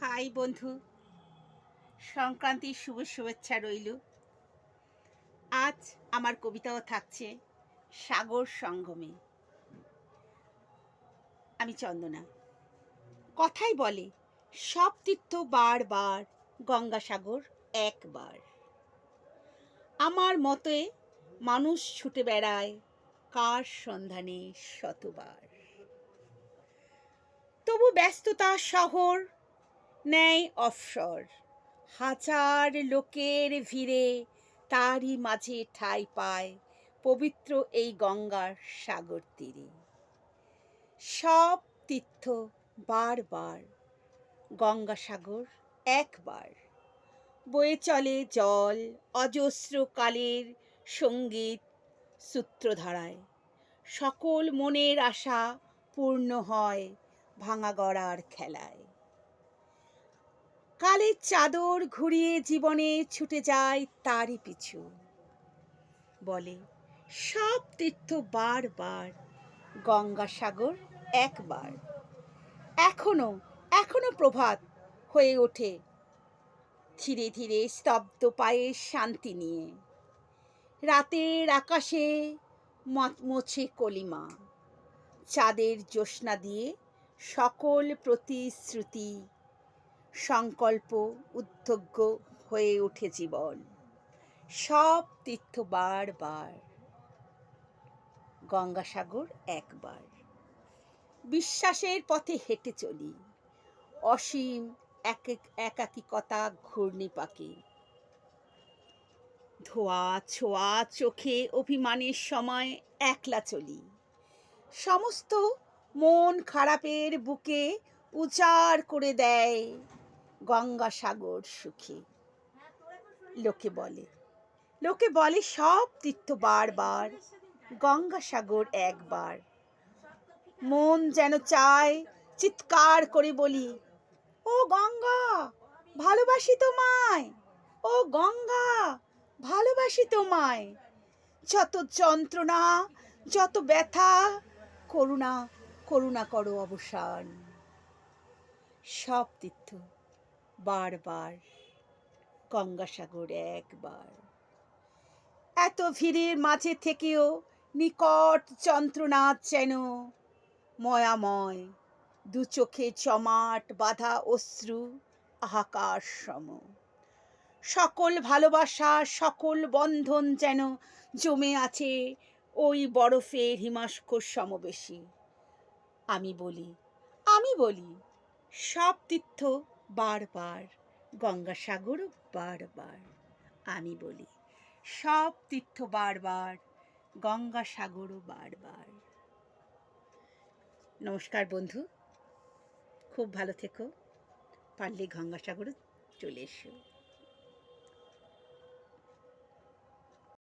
High বন্ধু। সংক্রান্তির শুভ শুভেচ্ছা রইল। আজ আমার কবিতাও থাকছে সাগর সঙ্গমে। আমি চন্দনা। কথাই বলে, সব তীর্থ বারবার গঙ্গাসাগর একবার। আমার মতে মানুষ ছুটে বেড়ায় কার সন্ধানে শতবার। তবু ব্যস্ততা শহর নেয় অফসর হাজার লোকের ভিড়ে তারই মাঝে ঠাঁই পায় পবিত্র এই গঙ্গার সাগর তীরে। সব তীর্থ বারবার, গঙ্গাসাগর একবার। বয়ে চলে জল, অজস্র কালের সংগীত সূত্রধারায়। সকল মনের আশা পূর্ণ হয় ভাঙা গড়ার খেলায়। কালের চাদর ঘুরিয়ে জীবনে ছুটে যায় তারই পিছু। বলে, সব তীর্থ বারবার, গঙ্গাসাগর একবার। এখনও এখনও প্রভাত হয়ে ওঠে। ধীরে ধীরে স্তব্ধ পায়ে শান্তি নিয়ে। রাতের আকাশে ম- মোছে কলিমা। চাঁদের জ্যোৎস্না দিয়ে সকল প্রতিশ্রুতি সংকল্প, উদ্যোগ্য হয়ে ওঠে জীবন। সব তীর্থ বারবার। গঙ্গাসাগর একবার। বিশ্বাসের পথে হেঁটে চলি। অসীম এক, একাকিকতা ঘূর্ণি পাকে ধোয়া, ছোঁয়া, চোখে অভিমানের সময় একলা চলি। সমস্ত মন খারাপের বুকে উজাড় করে দেয় গঙ্গাসাগর সুখে। লোকে বলে লোকে বলে সব তীর্থ বারবার গঙ্গাসাগর একবার। মন যেন চায় চিৎকার করে বলি, ও গঙ্গা, ভালোবাসি তোমায়, ও গঙ্গা, ভালোবাসি তোমায়। যত যন্ত্রণা, যত ব্যথা, করুণা করুণা করো অবসান। সব তীর্থ বারবার, গঙ্গাসাগর একবার। এত ভিড়ের মাঝে থেকেও নিকট যন্ত্রণা যেন ময়াময়, দু চোখে চমাট বাঁধা অশ্রু আহাকার সম সকল ভালোবাসা, সকল বন্ধন যেন জমে আছে ওই বরফের হিমাস্কর সমবেশী। আমি বলি আমি বলি, সব তীর্থ বারবার, গঙ্গাসাগরও বারবার, আমি বলি, সব তীর্থ বারবার, গঙ্গাসাগরও বারবার। নমস্কার বন্ধু, খুব ভালো থেকো, পারলে গঙ্গাসাগরও চলে এসো।